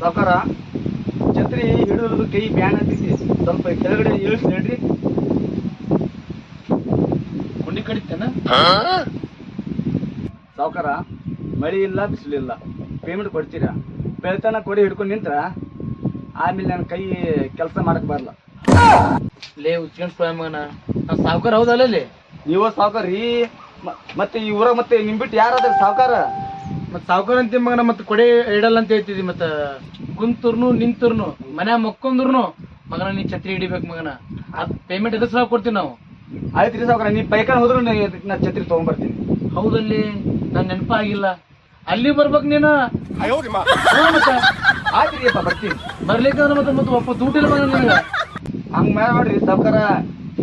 ಸಾವುಕಾರ ಛತ್ರಿ ಹಿಡಿದು ಕೈ ಬ್ಯಾನ್ ಆಗ್ತೈತಿ. ಸ್ವಲ್ಪ ಕೆಳಗಡೆ ಇಳಿಸಿ ಹೇಳ್ರಿ. ಕುಂಡಿ ಕಡಿತೇನ? ಸಾವುಕಾರ ಮಳಿ ಇಲ್ಲ ಬಿಸಿಲಿಲ್ಲ ಪೇಮೆಂಟ್ ಕೊಡ್ತೀರಾ? ಬೆಳ್ತನ ಕೊಡಿ ಹಿಡ್ಕೊಂಡು ನಿಂತ್ರ. ಆಮೇಲೆ ನನ್ನ ಕೈ ಕೆಲಸ ಮಾಡಕ್ ಬರಲ್ಲ ಲೇ ಉಚ್ಕೊಂಡ್ ಸ್ವಾಮಿ ಮಗನ ನಾ ಸಾವ್ಕಾರ ಹೌದಲ್ಲ ನೀವೋ ಸಾವುಕಾರ ರೀ. ಮತ್ತೆ ಈ ಊರಾಗ ಮತ್ತೆ ನಿಮ್ ಬಿಟ್ಟು ಯಾರಾದ್ರೂ ಸಾವುಕಾರ? ಮತ್ ಸಾವ್ಕಾರ ಅಂತ ಮಗನ ಮತ್ ಕೊಡೆ ಇಡಲ್ಲ ಅಂತ ಹೇಳ್ತಿದ್ವಿ ಮತ್ತ ಕುಂತರ್ನು ನಿಂತರ್ನು ಮನ್ಯಾಗ ಮಕ್ಕೊಂದ್ರುನು ಮಗನ ನೀ ಛತ್ರಿ ಹಿಡಿಬೇಕು ಮಗನ. ಅದ್ ಪೇಮೆಂಟ್ ಎದ್ರ ಸಲ ಕೊಡ್ತೀವಿ ನಾವು. ಆಯ್ತು ರೀ ಸಾವುಕಾರ ನೀ ಪೈಕಾನ್ ಹೋದ್ರು ನಾ ಛತ್ರಿ ತಗೊಂಡ್ಬರ್ತೀನಿ ಹೌದಲ್ಲಿ ನನ್ ನೆನಪಾಗಿಲ್ಲ. ಅಲ್ಲಿ ಬರ್ಬೇಕು ನೀನು? ಹಾ, ಮತ್ತ. ಆಯ್ತು ರೀ ಅಪ್ಪ ಬರ್ತೀನಿ. ಬರ್ಲಿಕ್ಕಂದ್ರೆ ಮತ್ತೆ ಮತ್ತೆ ಒಪ್ಪ ದುಡ್ಡಿಲ್ಲ ಮಗನ ಹಂಗ ಹಂಗ್ ಮಾಡ್ರಿ ಸಾವುಕಾರ.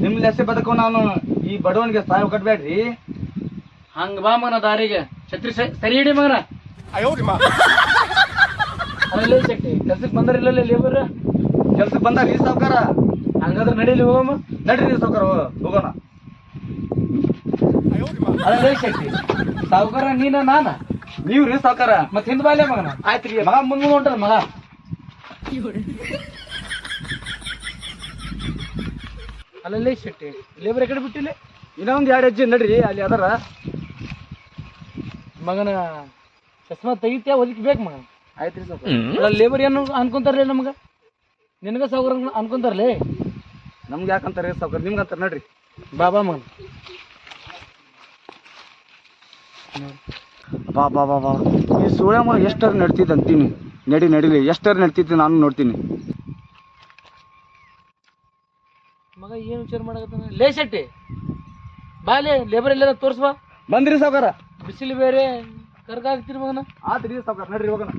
ನಿಮ್ ಲೆಸೆ ಬದುಕು ನಾನು ಈ ಬಡವನಿಗೆ ಸಾವು ಕಟ್ಬೇಡ್ರಿ. ಹಂಗ ಬಾ ಮಗನ ದಾರಿಗೆ. ಛತ್ರಿ ಸರಿ ಹಿಡಿ ಮಗನ. ಅಲ್ಲೇ ಶಕ್ತಿ ಕೆಲ್ಸಕ್ಕೆ ಬಂದಾರಿಲ್ಲ ಲೇಬರ್ ಕೆಲ್ಸಕ್ಕೆ ರೀ ಸಾವುಕಾರ. ಹಂಗಾದ್ರೆ ನಡೀಲಿ ಹೋಗಮ್ಮ. ನಡ್ರಿ ರೀ ಸಾವುಕಾರ ಹೋಗೋಣ. ಅಲ್ಲೇ ಶಕ್ತಿ ಸಾವುಕಾರ ನೀನ ನಾನ? ನೀವು ರೀ ಸಾವುಕಾರ? ಮತ್ತೆ ಹಿಂದ್ ಬಾಲ್ಯ ಮಗನ? ಆಯ್ತು ರೀ. ಮಗ ಮುಂದ್ ಹೊಂಟದ ಮಗ? ಅಲ್ಲಲ್ಲೇ ಶೆಟ್ಟಿ ಲೇಬರ್ ಕಡೆ ಬಿಟ್ಟಿಲ್ಲ. ಇನ್ನೊಂದ್ ಎರಡು ಹೆಜ್ಜೆ ನಡ್ರಿ ಅಲ್ಲಿ ಅದರ. ಮಗನ ಚಸ್ಮಾ ತೆಗಿತ್ಯಾ ಒದಕ್ ಬೇಕು ಮಗ ಆಯ್ತು ರೀ ಸಾವುಕಾರ ಲೇಬರ್ ಏನು ಅನ್ಕೊಂತಾರಲೇ ನಮಗ? ನಿನಗ ಸೌಕರ್ ಅನ್ಕೊಂತಾರಲೇ? ನಮ್ಗೆ ಯಾಕಂತಾರೆ ಸೌಕರ್? ನಿಮ್ಗೆ ಅಂತಾರೆ ನೋಡ್ರಿ. ಬಾಬಾ ಮಗನ. ಬಾ ಬಾ ಬಾ ಬಾ. ಈ ಸೂರ್ಯ ಮಗ ಎಷ್ಟರ ನಡ್ತಿದ್ ಅಂತೀನಿ ನಡಿ ನಡಿಲಿ ಎಷ್ಟರ ನಡ್ತಿದ್ ನಾನು ನೋಡ್ತೀನಿ. ಮಗ ಏನು ವಿಚಾರ ಮಾಡಕತ್ತಾನ? ಲೇ ಶೆಟ್ಟಿ ಬಾಲೆ ಲೇಬರ್ ಎಲ್ಲ ತೋರಿಸ್ವಾ ಬಂದ್ರಿ ಸಾವುಕಾರ ಬಿಸಿಲು ಬೇರೆ ಕರ್ಗ ಆಗ್ತೀರಿ ಮಗನ? ಆತ್ರಿ ರೀ ಸಾವುಕಾರ ನಡ್ರಿ ಹೋಗೋಣ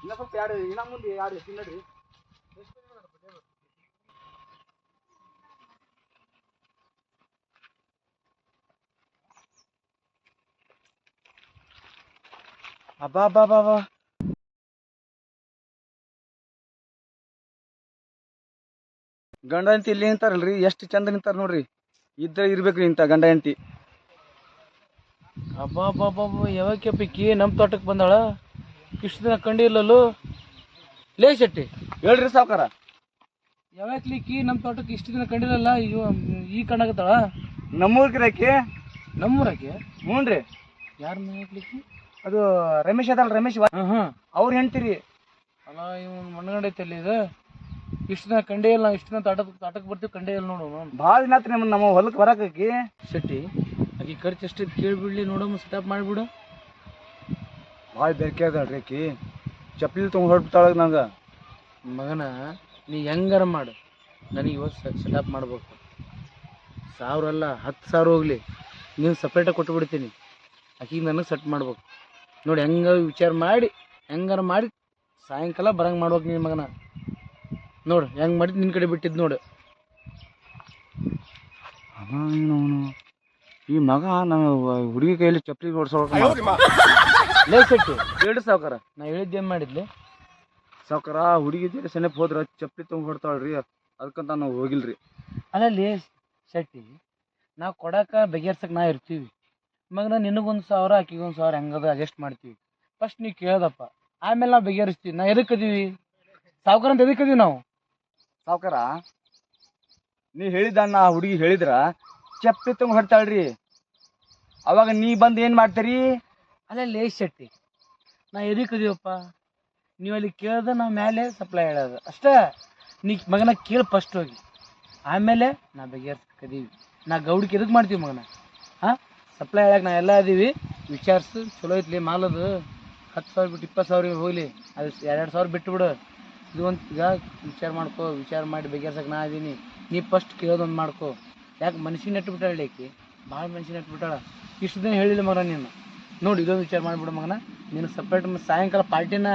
ಇನ್ನ ಸ್ವಲ್ಪ ಎರಡು ಇನ್ನ ಮುಂದೆ ಎರಡು ಎಷ್ಟು ನಡ್ರಿ. ಅಬ್ಬಾ ಅಬ್ಬಾ ಅಬ್ಬಾ ಅಬ್ಬಾ. ಗಂಡ ಅಂತ ಇಲ್ಲಿ ನಿಂತಾರಲ್ರಿ? ಎಷ್ಟು ಚಂದ ನಿಂತಾರ ನೋಡ್ರಿ. ಇದ್ರೆ ಇರ್ಬೇಕು ಇಂಥ ಗಂಡ ಹೆಂಡತಿ. ಅಬ್ಬಾಬ್ಬಾಬ್ಬ ಯಾವಕ್ಕೆ ಪಿಕ್ಕಿ ನಮ್ಮ ತೋಟಕ್ಕೆ ಬಂದಾಳ? ಇಷ್ಟು ದಿನ ಕಂಡಿಲ್ಲಲ್ಲು ಲೇ ಶೆಟ್ಟಿ. ಹೇಳ್ರಿ ಸಾವುಕಾರ. ಯಾವಾಗ್ಲಿಕ್ಕಿ ನಮ್ಮ ತೋಟಕ್ಕೆ ಇಷ್ಟು ದಿನ ಕಂಡಿರಲ್ಲ ಇವ ಈ ಕಣ್ಣಾಗತ್ತಾಳ? ನಮ್ಮೂರ್ ಗಿರಾಕಿ ನಮ್ಮೂರಾಕಿ? ಹ್ಞೂ ರೀ ಯಾರ ಹಾಕ್ಲಿಕ್ಕಿ ಅದು ರಮೇಶ್ ಅದಲ್ಲ ರಮೇಶ್ ಅವ್ರು ಹೆಂಡ್ತಿರಿ. ಅಲ್ಲ ಇವನ್ ಮಣ್ಣಗಂಡೈತೆ ಅಲ್ಲಿ ಇದು. ಇಷ್ಟು ದಿನ ಕಂಡೇ ಇಲ್ಲ ಇಷ್ಟು ದಿನ ತಾಟಕ್ ತಾಟಕ್ ಬರ್ತೀವಿ ಕಂಡೇ ಇಲ್ಲ ನೋಡು ಭಾಳ ದಿನ ಆತ್ರಿ ನಮ್ಮ ನಮ್ಮ ಹೊಲಕ್ಕೆ ಬರಾಕಿ ಶೆಟ್ಟಿ ಆಕಿ ಖರ್ಚು ಎಷ್ಟು ಕೇಳ್ಬಿಡ್ಲಿ ನೋಡಮ್ಮ ಸೆಟಪ್ ಮಾಡಿಬಿಡು. ಭಾಳ ಬೆರಕೆ ಅದಲ್ರಿ ಆಕಿ. ಚಪ್ಪಲಿ ತೊಗೊಂಡು ಹೊರಡ್ಬಿಟ್ಟಾಳ ನಂಗೆ. ಮಗನ ನೀ ಹೆಂಗಾರ ಮಾಡು. ನನಗೆ ಇವತ್ತು ಸೆಟಪ್ ಮಾಡ್ಬೇಕು. ಸಾವಿರ ಅಲ್ಲ ಹತ್ತು ಸಾವಿರ ಹೋಗ್ಲಿ. ನೀನು ಸಪ್ರೇಟಾಗಿ ಕೊಟ್ಟು ಬಿಡ್ತೀನಿ ಆಕಿಗೆ ನನಗೆ ಸೆಟ್ ಮಾಡ್ಬೇಕು. ನೋಡಿ ಹೆಂಗ ವಿಚಾರ ಮಾಡಿ ಹೆಂಗಾರ ಮಾಡಿ ಸಾಯಂಕಾಲ ಬರಂಗೆ ಮಾಡ್ಬೇಕು ನಿನ್ನ ಮಗನ. ನೋಡು ಹೆಂಗೆ ಮಾಡಿ ನಿನ್ನ ಕಡೆ ಬಿಟ್ಟಿದ್ದು ನೋಡು. ಅವನು? ಈ ಮಗ ನಮ್ಮ ಹುಡುಗಿ ಕೈಯಲ್ಲಿ ಚಪ್ಪಲಿ ಹೊಡ್ಸೋಕ ಲೇ ಸೆಟ್ಟು ಹೇಳ್ರಿ ಸಾವುಕಾರ ನಾ ಹೇಳಿದ್ದೇನು ಮಾಡಿದ್ಲಿ? ಸಾವುಕಾರ ಹುಡುಗಿ ಜೊತೆ ಸೆನೆಪ್ ಹೋದ್ರ ಚಪ್ಪಲಿ ತೊಗೊಂಡು ಹೊಡ್ತಾಳ್ರಿ ಅದಕ್ಕಂತ ನಾವು ಹೋಗಿಲ್ರಿ. ಅಲ್ಲಲ್ಲಿ ಶೆಟ್ಟಿ ನಾವು ಕೊಡಕ ಬಗೆಹರ್ಸಕ್ಕೆ ನಾ ಇರ್ತೀವಿ. ಮಗನ ನಿನಗೊಂದು ಸಾವಿರ ಆಕಿಗೊಂದು ಸಾವಿರ ಹೆಂಗದ ಅಡ್ಜಸ್ಟ್ ಮಾಡ್ತೀವಿ. ಫಸ್ಟ್ ನೀವು ಕೇಳ್ದಪ್ಪ ಆಮೇಲೆ ನಾವು ಬಗೆಹರಿಸ್ತೀವಿ ನಾ ಎದಕ್ಕೆ ಅದೀವಿ ಸಾವುಕಾರ ಅಂತ ಎದಕ್ಕೆ ಅದೀವಿ ನಾವು? ಸಾವುಕಾರ, ನೀ ಹೇಳಿದನ್ನ ಆ ಹುಡುಗಿ ಹೇಳಿದ್ರ, ಚಪ್ಪಿ ತುಂಬ ಹೊಡ್ತಾಳ್ರಿ ಅವಾಗ ನೀ ಬಂದು ಏನು ಮಾಡ್ತೀರಿ? ಅಲ್ಲಲ್ಲಿ ಶೆಟ್ಟಿ ನಾ ಎದಕ್ಕೆ ಅದೀವಪ್ಪ ನೀವು ಅಲ್ಲಿ ಕೇಳ್ದ ನಾವು ಮೇಲೆ ಸಪ್ಲೈ ಹೇಳೋದು ಅಷ್ಟೇ, ನೀ ಮಗನ ಕೇಳಿ ಫಸ್ಟ್ ಹೋಗಿ. ಆಮೇಲೆ ನಾ ಬಗೆಹರ್ಸ್ಕದೀವಿ ನಾ ಗೌಡಿಗೆ ಎದಕ್ಕೆ ಮಾಡ್ತೀವಿ ಮಗನ? ಹಾಂ? ಸಪ್ಲೈ ಹೇಳಕ್ಕೆ ನಾ ಎಲ್ಲ ಅದೀವಿ. ವಿಚಾರಿಸು ಚಲೋ ಐತ್ಲಿ ಮಾಲದು ಹತ್ತು ಸಾವಿರ ಬಿಟ್ಟು ಇಪ್ಪತ್ತು ಸಾವಿರ ಹೋಗ್ಲಿ. ಅದು ಎರಡು ಸಾವಿರ ಬಿಟ್ಟು ಬಿಡು ಇದು ಒಂದು ಈಗ ವಿಚಾರ ಮಾಡ್ಕೋ ವಿಚಾರ ಮಾಡಿ ಬಗೆಹರ್ಸಕ್ಕೆ ನಾ ಇದೀನಿ. ನೀ ಫಸ್ಟ್ ಕೇಳೋದೊಂದು ಮಾಡ್ಕೋ. ಯಾಕೆ ಮನ್ಸಿಗೆ ನೆಟ್ಟು ಬಿಟ್ಟಾಳೆ ಆಕಿ? ಭಾಳ ಮನ್ಸಿಗೆ ನೆಟ್ಟು ಬಿಟ್ಟಾಳ. ಇಷ್ಟು ದಿನ ಹೇಳಿಲ್ಲ ಮಗ ನೀನು. ನೋಡಿ ಇದೊಂದು ವಿಚಾರ ಮಾಡಿಬಿಡು ಮಗನ. ನೀನು ಸಪ್ರೇಟ್ ಸಾಯಂಕಾಲ ಪಾರ್ಟಿನ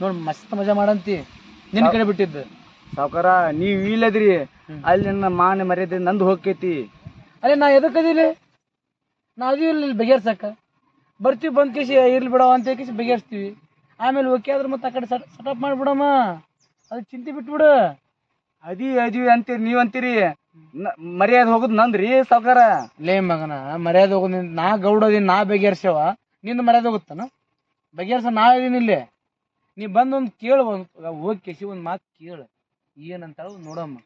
ನೋಡಿ ಮಸ್ತ್ ಮಜಾ ಮಾಡಂತಿ. ನಿನ್ನ ಕಡೆ ಬಿಟ್ಟಿದ್ದು. ಸಾವುಕಾರ ನೀವು ಇಲ್ಲದ್ರಿ. ಅಲ್ಲಿ ನನ್ನ ಮಾನೆ ಮರ್ಯಾದೆ ನಂದು ಹೋಗ್ತೈತಿ. ಅಲ್ಲೇ ನಾ ಎದಕ್ಕದಿಲ್ಲ ನಾ ಅದೀವಿ ಇಲ್ಲಿ ಬಗೆಹರ್ಸಕ್ಕ ಬರ್ತೀವಿ ಬಂದ್ ಕೇಸಿ ಇರ್ಲಿ ಬಿಡವ ಅಂತ ಕೇಸಿ ಬಗೆಹರಿಸ್ತೀವಿ. ಆಮೇಲೆ ಓಕೆ ಆದ್ರೆ ಮತ್ತೆ ಆ ಕಡೆ ಸಟ್ ಸಟಪ್ ಮಾಡಿಬಿಡಮ್ಮ. ಅದು ಚಿಂತೆ ಬಿಟ್ಬಿಡು. ಅದಿ ಅದಿ ಅಂತೀರಿ ನೀವ್ ಅಂತೀರಿ ಮರ್ಯಾದೆ ಹೋಗುದ್ ನಂದ್ರಿ ಸಾವ್ಕಾರ? ಲೇ ಮಗನ ಮರ್ಯಾದೆ ಹೋಗೋದ್ ನಿಂದ್- ನಾ ಗೌಡದೀನಿ ನಾ ಬಗೆಹರ್ಸ್ಯವ. ನಿಂದ ಮರ್ಯಾದೆ ಹೋಗುತ್ತಾನ? ಬಗೆಹರ್ಸ ನಾ ಇದೀನಿ ಇಲ್ಲಿ. ನೀ ಬಂದು ಒಂದು ಕೇಳು ಒಂದು ಹೋಗಿ ಕೆಸಿ ಒಂದು ಮಾತು ಕೇಳು. ಏನಂತ ನೋಡಮ್ಮ.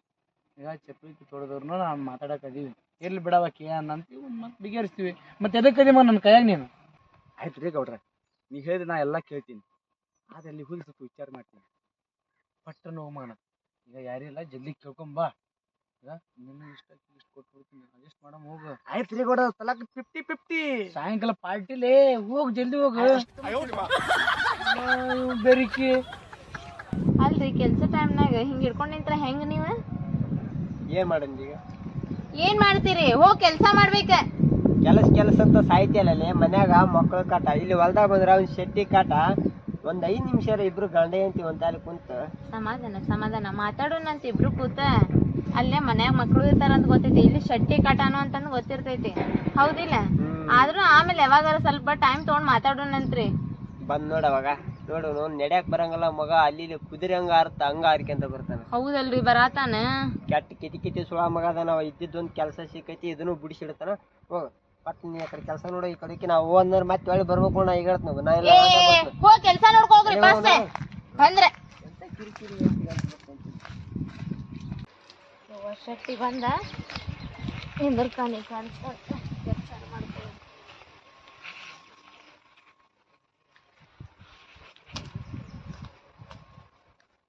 ಈಗ ಚಪ್ಪಲಿ ತೊಡೆದವ್ರನ್ನ ನಾವು ಮಾತಾಡಕ್ ಅದೀವಿ ಎಲ್ಲಿ ಬಿಡವ ಕೇ ಅನ್ನಂತೀವಿ ಒಂದು ಮಾತು ಬಗೆಹರಿಸ್ತೀವಿ. ಮತ್ತೆ ಎದಕ್ಕೆ ಅದೀಮ ನನ್ನ ಕೈಯಾಗ ನೀನು? ಆಯ್ತು ರೀ ಗೌಡ್ರ ನೀ ಹೇಳಿದ ನಾ ಎಲ್ಲಾ ಕೇಳ್ತೀನಿ. ಆದ್ರೆ ಅಲ್ಲಿ ಹೋಗಿ ಸ್ವಲ್ಪ ವಿಚಾರ ಮಾಡ್ತೀನಿ. ಪಟ್ಟನ ಹೋಗೋಣ ಈಗ ಯಾರಿಲ್ಲ ಜಲ್ದಿ ಕೇಳ್ಕೊಂಬಾ ಈಗ ನಿನ್ನ ಇಷ್ಟ ಇಷ್ಟು ಕೊಟ್ಬಿಡ್ತೀನಿ ಅಡ್ಜಸ್ಟ್ ಮಾಡಮ್ ಹೋಗು. ಆಯ್ತು ರೀ ಕೊಡ ತಲಕ್ ಫಿಫ್ಟಿ ಫಿಫ್ಟಿ ಸಾಯಂಕಾಲ ಪಾರ್ಟಿಲೇ ಹೋಗಿ ಜಲ್ದಿ ಹೋಗು. ಬೆರಿಕಿ. ಅಲ್ರಿ ಕೆಲಸ ಟೈಮ್ನಾಗ ಹಿಂಗೆ ಹಿಡ್ಕೊಂಡು ನಿಂತ್ರ ಹೆಂಗ್ ನೀವ್? ಏನ್ ಮಾಡಂದಿ ಈಗ? ಏನು ಮಾಡ್ತೀರಿ? ಹೋಗಿ ಕೆಲಸ ಮಾಡ್ಬೇಕ. ಕೆಲಸ ಕೆಲಸ ಅಂತ ಸಾಯ್ತಿಯಲ್ಲ ಮನ್ಯಾಗ ಮಕ್ಕಳ ಕಾಟ. ಇಲ್ಲಿ ಹೊಲ್ದಾಗ ಬಂದ್ರ ಅವ್ನ ಶೆಟ್ಟಿ ಕಾಟ. ಒಂದ್ ಐದ್ ನಿಮಿಷ ಇಬ್ರು ಗಂಡ ಹೆಂಡತಿ ಒಂದ್ ತಾಲಿ ಕುಂತ. ಸಮಾಧಾನ ಸಮಾಧಾನ. ಮಾತಾಡೋಣಂತ ಇಬ್ರು ಕೂತ. ಅಲ್ಲೇ ಮನ್ಯಾಗ ಮಕ್ಳು ಇರ್ತಾರ ಅಂತ ಗೊತ್ತೈತಿ. ಇಲ್ಲಿ ಶೆಟ್ಟಿ ಕಟಾನು ಅಂತಂದ್ ಗೊತ್ತಿರ್ತೈತಿ. ಹೌದಿಲ್ಲ? ಆದ್ರೂ ಆಮೇಲೆ ಯಾವಾಗಾರ ಸ್ವಲ್ಪ ಟೈಮ್ ತಗೊಂಡ್ ಮಾತಾಡೋಣಂತ್ರಿ. ಬಂದ್ ನೋಡ ಅವಾಗ. ನೋಡು ನೋಡ್ ನಡ್ಯಾಕ್ ಬರಂಗಲ್ಲ ಮಗ ಅಲ್ಲಿ ಇಲ್ಲಿ ಕುದುರೆ ಹಂಗ ಆರ್ತ ಹಂಗ ಆರ್ಕೊಂತ ಬರ್ತಾನ. ಹೌದಲ್ರಿ ಬರಾತಾನ. ಕೆಟ್ಟ ಕಿತಿ ಕಿತಿ ಸುಳ ಮಗ ಅದನ ಅವ ಇದ್ದಿದ್ ಇದ್ದಿದ್ದೊಂದ್ ಕೆಲಸ ಸಿಕ್ಕೈತಿ ಇದನ್ನು ಬಿಡಿಸಿಡ್ತಾನ. ಹೋಗ್. ಪಟ್ ನೀ ಆ ಕಡೆ ಕೆಲಸ ನೋಡು ಈ ಕಡೆಗೆ ನಾವು ಅಂದ್ರ ಮತ್ತೆ ಒಳ್ಳೆ ಬರ್ಬೇಕು ನಾ ಈಗ ಹೇಳ್ತ ನಾ ಇಲ್ಲ ಕೆಲ್ಸ ನೋಡ್ಕೋಗ್ರಿ ಬಂದ್ರೆ. ಶೆಟ್ಟಿ ಬಂದ? ಕೆಲ್ಸ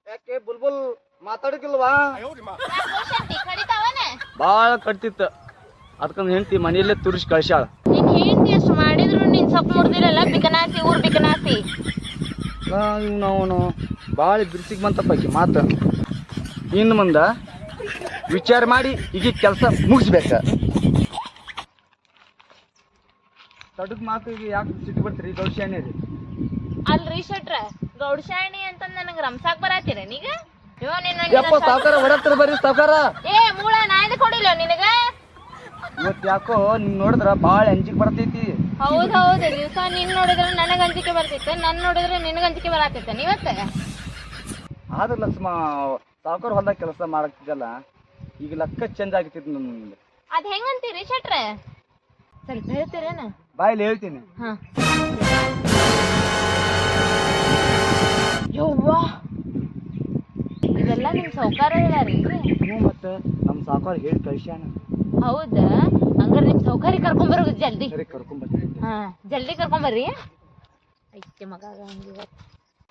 ಯಾಕೆ ಬುಲ್ಬುಲ್ ಮಾತಾಡಕಿಲ್ವಾ? ಬಾಳ ಕಟ್ತಿತ್ತ. ಅದಕ್ಕಂದ್ ಹೆಂಡತಿ ಮನೆಯಲ್ಲೇ ತುರಿಸಿ ಕಳ್ಸ್ಯಾಳ. ನೀನ್ ಹೆಂಡ್ತಿ ಅಷ್ಟು ಮಾಡಿದ್ರು ನೀನ್ ಸೊಪ್ಪು ಮುಡ್ದಿರಲ್ಲ ಬಿಕನಾಸಿ ಊರ್ ಬಿಕನಾಸಿ ನಾವು ಭಾಳ ಬಿರ್ಸಿಗೆ ಬಂತಪ್ಪ ಆಕಿ ಮಾತು. ಇನ್ನು ಮುಂದ ವಿಚಾರ ಮಾಡಿ ಈಗ ಕೆಲಸ ಮುಗಿಸ್ಬೇಕ. ತಡದ್ ಮಾತು ಈಗ ಯಾಕೆ ಸಿಟ್ಟು ಬರ್ತೀರಿ? ಗೌಡಶಾಣಿ ರೀ. ಅಲ್ರಿ ಶೆಟ್ರ ಗೌಡಶಾಣಿ ಅಂತ ನನಗ್ ರಂಸಾಕ್ ಬರಾತೀರ ನೀಗ? ಯಪ್ಪ ಸಾವ್ಕಾರ ಹೊಡತ್ರ ಬರ್ರಿ ಸಾವ್ಕಾರ. ಏ ಮೂಳ ನಾಯ್ದು ಕೊಡಿಲ್ಲ ನಿನಗ? ಇವತ್ತು ಯಾಕೋ ನಿಮ್ ನೋಡಿದ್ರ ಭಾಳ ಅಂಜಿಕ್ ಬರ್ತೈತಿ. ಹೌದ್ ಹೌದ್ ದಿವಸ ನಿನ್ ನೋಡಿದ್ರೆ ನನಗ್ ಅಂಜಿಕೆ ಬರ್ತಿತ್ತು ನನ್ ನೋಡಿದ್ರೆ ನಿನಗ್ ಅಂಜಿಕೆ ಬರಾತೈತೆ ನೀವತ್ತ ಆದ್ರ ಲಕ್ಷ್ಮ ಸಾವ್ಕಾರ ಹೊಲ್ದಾಗ ಕೆಲಸ ಮಾಡಕ್ತಿದ್ದಲ್ಲ ಈಗ ಲಕ್ಕ ಚೇಂಜ್ ಆಗ್ತಿತ್ತು ನಮ್ಗೆ ಅದ್ ಹೆಂಗಂತೀರಿ ಶೆಟ್ರ? ಸ್ವಲ್ಪ ಹೇಳ್ತೀರೇನ? ಬಾಯಲ್ಲಿ ಹೇಳ್ತೀನಿ. ಹಾ. ಯವ್ವಾ ಇದೆಲ್ಲ ನಿಮ್ ಸೌಕಾರ ಹೇಳ್ಯಾರಿ ನೀವು ಮತ್ತೆ ನಮ್ಮ ಸಾವ್ಕಾರ ಹೇಳಿ ಕಳ್ಸ್ಯಾನ ಹೌದ? ಹಂಗಾರ ನಿಮ್ ಸೌಕರ್ಯ ಕರ್ಕೊಂಡ್ ಬರೋದು ಜಲ್ದಿ. ಸರಿ ಕರ್ಕೊಂಡ್ ಬರ್ತೀನಿ. ಹಾ ಜಲ್ದಿ ಕರ್ಕೊಂಡ್ ಬರ್ರಿ. ಐತೆ ಮಗ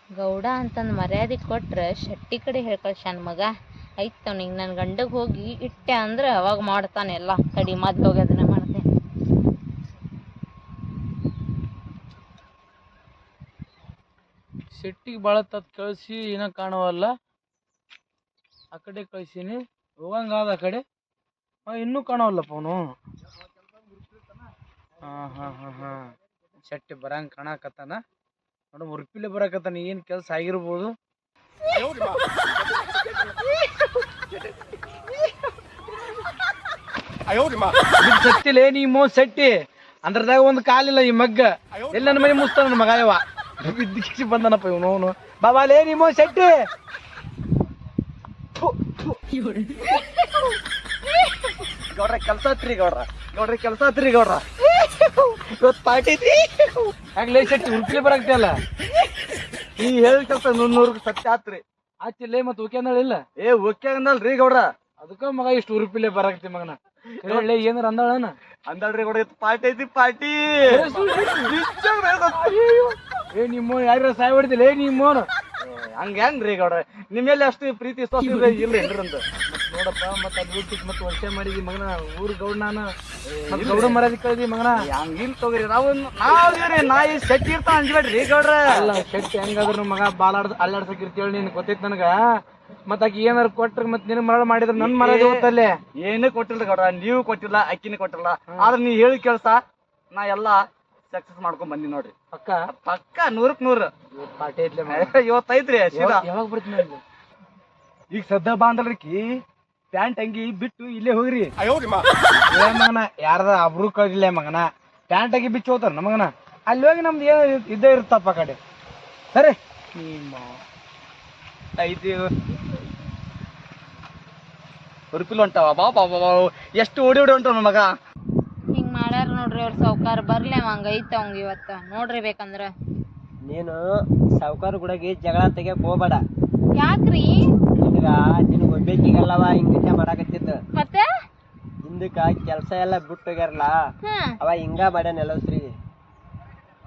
ಗೌಡ ಅಂತಂದು ಮರ್ಯಾದೆ ಕೊಟ್ರ ಶೆಟ್ಟಿ ಕಡೆ ಹೇಳ್ಕಳ್ಸ್ಯಾನ ಮಗ. ಐತ್ ಅವ್ನಿಗೆ ನನ್ನ ಗಂಡಗೆ ಹೋಗಿ ಇಟ್ಟೆ ಅಂದ್ರ ಅವಾಗ ಮಾಡ್ತಾನೆ ಎಲ್ಲ. ಕಡಿ ಮದ್ದು ಹೋಗಿ ಅದನ್ನ ಮಾಡ್ತೆ. ಶೆಟ್ಟಿಗೆ ಭಾಳ ತತ್ ಕಳಿಸಿ ಏನ ಕಾಣವಲ್ಲ. ಆ ಕಡೆ ಕಳ್ಸೀನಿ, ಹೋಗಂಗಾದ ಆ ಕಡೆ ಇನ್ನೂ ಕಾಣವಲ್ಲಪ್ಪ ಅವನು. ಹಾಂ ಹಾಂ, ಹಾ ಹಾ. ಶೆಟ್ಟಿ ಬರಂಗ್ ಕಾಣಕತ್ತಾನ. ನೋಡು, ಉರ್ಪಿಲೆ ಬರಕತ್ತಾನ, ಏನ್ ಕೆಲಸ ಆಗಿರ್ಬೋದು. ಬಿದ್ ಸತ್ತಿಲೇ ನೀ ಮೋ ಸೆಟ್ಟಿ ಅಂದ್ರದಾಗ ಒಂದು ಕಾಲಿಲ್ಲ ಈ ಮಗ್ಗ. ಎಲ್ಲ ನನ್ನ ಮನೆ ಮುಸ್ತಾನ ನನ್ನ ಮಗ ಇವ ಬಿದ್ದಿಕ್ಕಿ ಬಂದನಪ್ಪ ಇವನು, ಅವನು. ಬಾಬಾ ಲೇ, ನೀ ಮೋ ಸೆಟ್ಟಿ ಗೌಡ್ರ ಕೆಲಸ ಆತ್ರಿ ಗೌಡ್ರ. ಗೌಡ್ರ ಕೆಲಸ ಆತ್ರಿ ಗೌಡ್ರ. ಇವತ್ತು ಪಾರ್ಟಿ ಐತಿ. ಆಗ್ಲೇ ಶೆಟ್ಟಿ ಉರ್ಪಿಲೆ ಬರಾಕ್ತಿಯಲ್ಲ ನೀ ಹೇಳಿ ಕೆಲಸ ನೂರ್ ಸತ್ಯ ಆತ್ರಿ. ಆಚಿಲ್ಲೇ ಮತ್ತೆ ಓಕೆ ಅಂದಳಿಲ್ಲ ಏ ಓಕೆ ಅಂದಲ್ರಿ ಗೌಡ್ರ. ಅದಕ್ಕ ಮಗ ಇಷ್ಟು ಉರುಪಿಲೆ ಬರಾಕ್ತಿ ಮಗನ. ಹೇಳಿ ಏನಾರ ಅಂದಳನ ಅಂದಾಳ್ರಿ ಗೌಡ್ರ ಪಾರ್ಟಿ ಐತಿ ಪಾರ್ಟಿ ಏ ನಿಮ್ಮ ಯಾರ ಸಾಯ್ ಹೊಡಿದಿಲ್ಲ ಏ ನಿಮ್ಮೋನು ಹಂಗ ಹೆಂಗ್ರಿ ಗೌಡ್ರ? ನಿಮ್ಮೆಲ್ಲಿ ಅಷ್ಟು ಪ್ರೀತಿ ವಿಶ್ವಾಸ ಇಲ್ರಿ ಇಲ್ರಿ ಅಂತ ನೋಡಪ್ಪ ಮತ್ತೆ ಅಲ್ಲಿ ಊಟಕ್ಕೆ ಮತ್ತೆ ವರ್ಷ ಮಾಡಿದಿ ಮಗನ ಊರ್ ಗೌಡ ನಾನು. ಗೌಡ ಮರ್ಯಾದೆ ಕಳ್ದಿ ಮಗನ. ಹಂಗಿಲ್ ತಗೋರಿ ನಾವು ನಾವ್ ನಾಯಿ ಸೆಟ್ ಇರ್ತಾ ಅಂಜ್ಬೇಡ್ರಿ ಗೌಡ್ರ. ಅಲ್ಲ ಶೆಟ್ಟಿ ಹೆಂಗಾದ್ರು ಮಗ ಬಾಲಾಡ್ ಅಲ್ಲಾಡ್ಸಕ್ ನಿನ್ ಗೊತ್ತೈತ್ ನನಗ? ಮತ್ತ ಆಕಿ ಏನಾರ ಕೊಟ್ರ ಮತ್ ನಿನ್ ಮರಳ ಮಾಡಿದ್ರ ನನ್ ಮರ್ಯಾದೆ ಹೋಗ್ತಲ್ಲೇ ಏನು ಕೊಟ್ಟಿಲ್ಲ ಗೌಡ್ರ ನೀವು ಕೊಟ್ಟಿಲ್ಲ ಅಕ್ಕಿನ ಕೊಟ್ಟಿಲ್ಲ. ಆದ್ರೆ ನೀ ಹೇಳಿ ಕೇಳ್ತಾ ನಾ ಎಲ್ಲಾ ಸಕ್ಸಸ್ ಮಾಡ್ಕೊಂಡ್ ಬಂದಿ ನೋಡ್ರಿ. ಪಕ್ಕ? ಪಕ್ಕ ನೂರಕ್ ನೂರ. ಐತ್ಲೆ ಇವತ್ತೈತ್ರಿ ಸೀದಾ. ಯಾವಾಗ- ಬರ್ತೀನಿ ಈಗ ಸದ್ದ ಬಾಂದಲ್ರಿ ಪ್ಯಾಂಟ್ ಅಂಗಿ ಬಿಟ್ಟು ಇಲ್ಲೇ ಹೋಗ್ರಿ. ಏ ಮಗನ ಯಾರದ ಅಬ್ರು ಕಳಿಲ್ಲ ಮಗನ? ಪ್ಯಾಂಟ್ ಅಂಗಿ ಬಿಚ್ಚು ಹೋತಾರ ಮಗನ? ಅಲ್ಲಿ ಹೋಗಿ ನಮ್ದು ಏನೋ ಇದ್ದೇ ಇರುತ್ತಪ್ಪ ಆ ಕಡೆ. ಸರಿ. ನಿಮ್ಮ ಐತಿ ಹೊಂಟವ ಹೊಂಟಾವ ಬಾ ಬಾ ಬಾ. ಎಷ್ಟು ಓಡಿ ಓಡಿ ಹೊಂಟ ಮಗ? ಅವ್ರ ಸಾವ್ಕಾರ ಬರ್ಲಿ ಅವ ಹಂಗ ಐತ ಅವಂಗ ಇವತ್ತ. ನೋಡ್ರಿ ಬೇಕಂದ್ರ. ನೀನು ಸಾವುಕಾರ ಗುಡಗಿ ಜಗಳ ತೆಗಿಯಕ್ ಹೋಗ್ಬೇಡ. ಯಾಕ್ರಿ? ನಿನಗ ನಿನಗ ಒಬ್ಬೇಕಿಗಲ್ಲವ ಹಿಂಗ ಮಾಡಾಕತ್ತಿತ್ತು ಮತ್ತೆ? ಹಿಂದಕ್ಕ ಕೆಲಸ ಎಲ್ಲ ಬಿಟ್ಟು ಹೋಗ್ಯಾರಲ್ಲ ಅವ ಹಿಂಗ ಮಾಡ್ಯಾನ ಎಲ್ಲಸ್ರಿಗೆ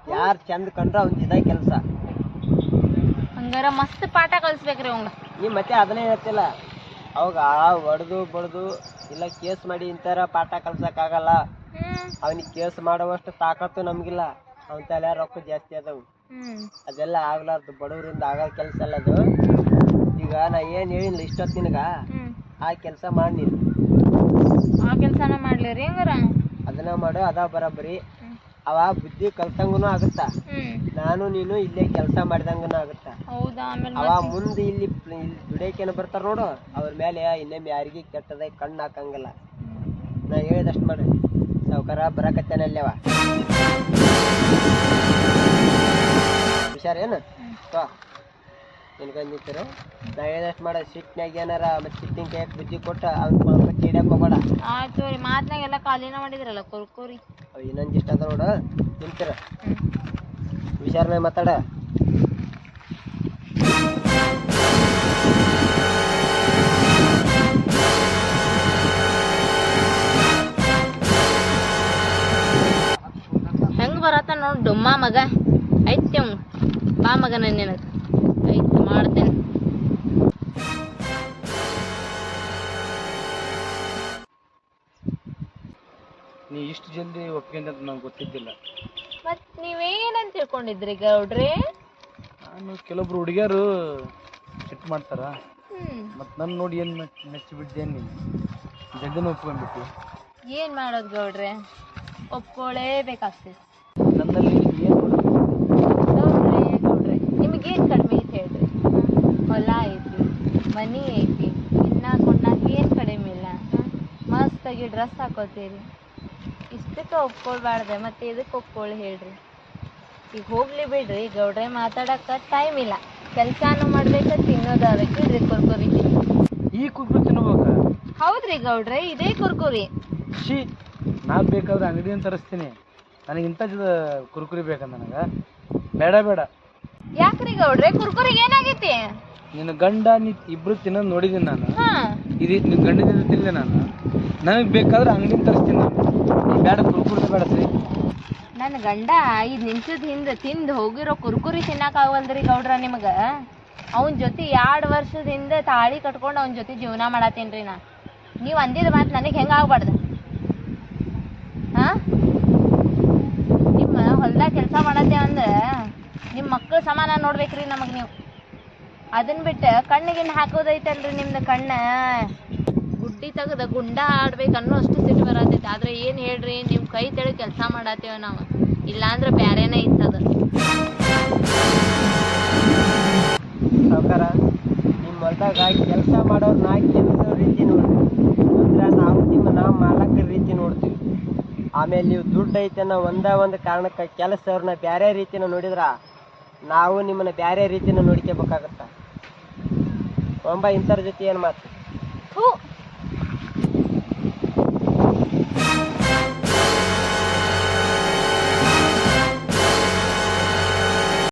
ಯಾರ್ ಚಂದ ಕಂಡ್ರ ಅವ್ನ ಇದ ಕೆಲಸ. ಹಂಗಾರ ಮಸ್ತ್ ಪಾಠ ಕಲ್ಸ್ಬೇಕ್ರಿ ಅವಂಗ. ನೀ ಮತ್ತೆ ಅದನ್ನೇ ಹೇಳ್ತಿಲ್ಲ. ಅವಾಗ ಹೊಡೆದು ಬಡದು ಇಲ್ಲ ಕೇಸ್ ಮಾಡಿ ಇಂತರ ಪಾಠ ಕಲ್ಸಕ್ ಆಗಲ್ಲ. ಹ್ಮ್ ಅವನಿಗೆ ಕೇಸ್ ಮಾಡುವಷ್ಟು ತಾಕತ್ತು ನಮ್ಗಿಲ್ಲ. ಅವನ ತಲೆ ರೊಕ್ಕ ಜಾಸ್ತಿ ಅದಾವು. ಅದೆಲ್ಲ ಆಗ್ಲಾರ್ದು ಬಡವರಿಂದ ಆಗೋ ಕೆಲಸ ಅಲ್ಲ ಅದು. ಈಗ ನಾ ಏನ್ ಹೇಳಿಲ್ಲ ಇಷ್ಟೊತ್ತು ನಿನಗ? ಆ ಕೆಲಸ ಮಾಡಿ ನೀನು. ಆ ಮಾಡ್ಲಿ ರೀ ಹಂಗಾರ? ಅದನ್ನ ಮಾಡು ಅದ ಬರಬರಿ. ಅವ ಬುದ್ಧಿ ಕಲ್ತಂಗೂನು ಆಗುತ್ತ. ನಾನು ನೀನು ಇಲ್ಲೇ ಕೆಲಸ ಮಾಡಿದಂಗನು ಆಗುತ್ತ. ಅವ ಮುಂದೆ ಇಲ್ಲಿ ಇಲ್ಲಿ ದುಡಿಯಕೇನ ಬರ್ತಾರ ನೋಡು. ಅವ್ರ ಮೇಲೆ ಇನ್ನೊಮ್ಮೆ ಯಾರಿಗೆ ಕೆಟ್ಟದ ಕಣ್ಣು ಹಾಕಂಗಿಲ್ಲ. ನಾ ಹೇಳಿದಷ್ಟು ಮಾಡು. ಸಾವುಕಾರ ಬರಕತ್ತೇನಲ್ಲವ? ಹುಷಾರೇನು ತೋ ನಿನ್ಗೊಂದು ನಿಂತಿರ. ನಾ ಹೇಳಿದಷ್ಟು ಮಾಡ. ಸಿಟ್ನಾಗ ಏನಾರ ಮತ್ತೆ ಸಿಟ್ಟಿನ ಕೈ ಬುದ್ಧಿ ಕೊಟ್ಟು ಅವ್ನ ಪಾಪ ಚೀಡ್ಯಾಕ ಹೋಗ್ಬೇಡ. ಆಯ್ತು ರೀ ಮಾತ್ನಾಗೆಲ್ಲ ಖಾಲಿನ ಮಾಡಿದ್ರಲ್ಲ ಕುರ್ಕುರಿ. ಅವ್ ಇನ್ನೊಂದು ಇಷ್ಟ ಅದ ನೋಡು. ನಿಂತಿರ. ಹ್ಮ್. ಹುಷಾರ್ನ ಮಾತಾಡ. ಹೆಂಗ್ ಬರತ್ತ ನೋಡ್ ಡುಮ್ಮ ಮಗ. ಐತೆ ಅವ್ ಬಾ ಮಗನ ನಿನಗ. ಐತೆ ಮಾಡ್ತೇನೆ. ನೀ ಇಷ್ಟು ಜಲ್ದಿ ಒಪ್ಕೊಂಡೆ ಅಂತ ನಂಗೆ ಗೊತ್ತಿದ್ದಿಲ್ಲ. ಮತ್ ನೀವೇನಂತ ತಿಳ್ಕೊಂಡಿದ್ರಿ ಗೌಡ್ರಿ? ನಾನು ಕೆಲವೊಬ್ರು ಹುಡುಗಿಯರು ಸಿಟ್ಟು ಮಾಡ್ತಾರ. ಹ್ಮ್. ಮತ್ತು ನನ್ನ ನೋಡಿ ಏನು ಮೆಚ್ಚಿ ನೀ ನೀನು ಜಲ್ದಿನ ಒಪ್ಕೊಂಡ್ಬಿಟ್ಟು. ಏನ್ ಮಾಡೋದು ಗೌಡ್ರೆ? ಒಪ್ಕೊಳ್ಳೇಬೇಕಾಗ್ತೈತಿ ನನ್ನಲ್ಲಿ ಏನು ಗೌಡ್ರೆ ಗೌಡ್ರೆ ನಿಮಗೇನ್ ಕಡಿಮೆ ಐತಿ ಹೇಳ್ರಿ ಹ? ಹೊಲ ಐತಿ ಮನಿ ಐತಿ ಇನ್ನ ಕೊಡ್ನಾಕ ಏನ್ ಕಡಿಮೆ ಇಲ್ಲ ಹ? ಮಸ್ತಾಗಿ ಡ್ರೆಸ್ ಹಾಕೋತೀರಿ? ಇಷ್ಟಕ್ಕೆ ಒಪ್ಕೊಳ್ಬಾರ್ದೆ ಮತ್ತೆ ಇದಕ್ಕೆ ಒಪ್ಕೊಳ್ಳಿ ಹೇಳ್ರಿ? ಈಗ ಹೋಗ್ಲಿ ಬಿಡ್ರಿ ಗೌಡ್ರೆ ಮಾತಾಡಕ ಟೈಮ್ ಇಲ್ಲ. ಕೆಲ್ಸಾನು ಮಾಡ್ಬೇಕ ತಿನ್ನೋದು ಅದಕ್ಕೆ ಇಡ್ರಿ ಕುರ್ಕುರಿ. ಈ ಕುರ್ಕುರಿ ತಿನ್ಬೇಕ ಹೌದ್ರಿ ಗೌಡ್ರೆ ಇದೇ ಕುರ್ಕುರಿ. ಶಿ ನಾ ಬೇಕಾದ್ರೆ ಅಂಗಡಿಯಿಂದ ತರಿಸ್ತೀನಿ. ನನಗೆ ಇಂಥ ಕುರ್ಕುರಿ ಬೇಕ ನನಗೆ. ಬೇಡ ಬೇಡ. ಯಾಕ್ರಿ ಗೌಡ್ರೆ ಕುರ್ಕುರಿಗೆ ಏನಾಗೈತಿ? ನಿನ್ನ ಗಂಡ ನೀ ಇಬ್ರು ತಿನ್ನೋದು ನೋಡಿದ್ದೀನಿ ನಾನು. ಹಾ. ಇದು ನಿನ್ನ ಗಂಡನಿಂದ ತಿಂದೆ ನಾನು. ನನಗೆ ಬೇಕಾದ್ರೆ ಅಂಗಡಿಯಿಂದ ತರಿಸ್ತೀನಿ ನಾನು. ಬೇಡ ಕುರ್ಕುರಿ ಬೇಡ ಸರಿ. ನನ್ನ ಗಂಡ ಐದ್ ನಿಮಿಷದ ಹಿಂದೆ ತಿಂದು ಹೋಗಿರೋ ಕುರ್ಕುರಿ ತಿನ್ನಕ್ಕಾಗಲ್ದ್ರಿ ಗೌಡ್ರ ನಿಮಗೆ? ಅವನ ಜೊತೆ ಎರಡು ವರ್ಷದ ಹಿಂದೆ ತಾಳಿ ಕಟ್ಕೊಂಡು ಅವನ ಜೊತೆ ಜೀವನ ಮಾಡತ್ತೇನ್ರಿ ನಾ. ನೀವು ಅಂದಿದ ಮಾತು ನನಗೆ ಹೆಂಗೆ ಆಗ್ಬಾರ್ದು? ಹಾ? ನಿಮ್ಮ ಹೊಲ್ದಾಗ ಕೆಲಸ ಮಾಡತ್ತೆ ಅಂದ್ರೆ ನಿಮ್ಮ ಮಕ್ಕಳ ಸಮಾನ ನೋಡ್ಬೇಕ್ರಿ ನಮಗೆ ನೀವು. ಅದನ್ನ ಬಿಟ್ಟು ಕಣ್ಣಿಗಿನ್ನ ಹಾಕೋದೈತಲ್ರಿ ನಿಮ್ದು ಕಣ್ಣ. ಗುಡ್ಡಿ ತೆಗ್ದ ಗುಂಡ ಆಡ್ಬೇಕು ಅನ್ನೋ ಅಷ್ಟು ಸಿಟ್ಟು ಬರತೈತಿ. ಆದ್ರೆ ಏನ್ ಹೇಳ್ರಿ ನಿಮ್ ಕೈ ತೆಳಿ ಕೆಲಸ ಮಾಡತ್ತೇವ ನಾವು. ಇಲ್ಲಾಂದ್ರ ಬ್ಯಾರೇನ ಇತ್ತದ. ಸಾವುಕಾರ ನಿಮ್ಮ ಹೊಲ್ದಾಗ ಕೆಲಸ ಮಾಡೋರು ನಾ ಕೆಲಸ ರೀತಿ ನೋಡ್ತೀವಿ ಅಂದ್ರೆ ನಾವು ನಿಮ್ಮ ನಾವು ಮಾಲಕರ ರೀತಿ ನೋಡ್ತೀವಿ. ಆಮೇಲೆ ನೀವು ದುಡ್ಡು ಐತೆನ ಒಂದೇ ಒಂದು ಕಾರಣಕ್ಕೆ ಕೆಲಸವ್ರನ್ನ ಬೇರೆ ರೀತಿನ ನೋಡಿದ್ರ ನಾವು ನಿಮ್ಮನ್ನ ಬೇರೆ ರೀತಿನ ನೋಡ್ಕೋಬೇಕಾಗತ್ತ. ಒಂಬ ಇಂಥವ್ರ ಜೊತೆ ಏನು ಮಾತು?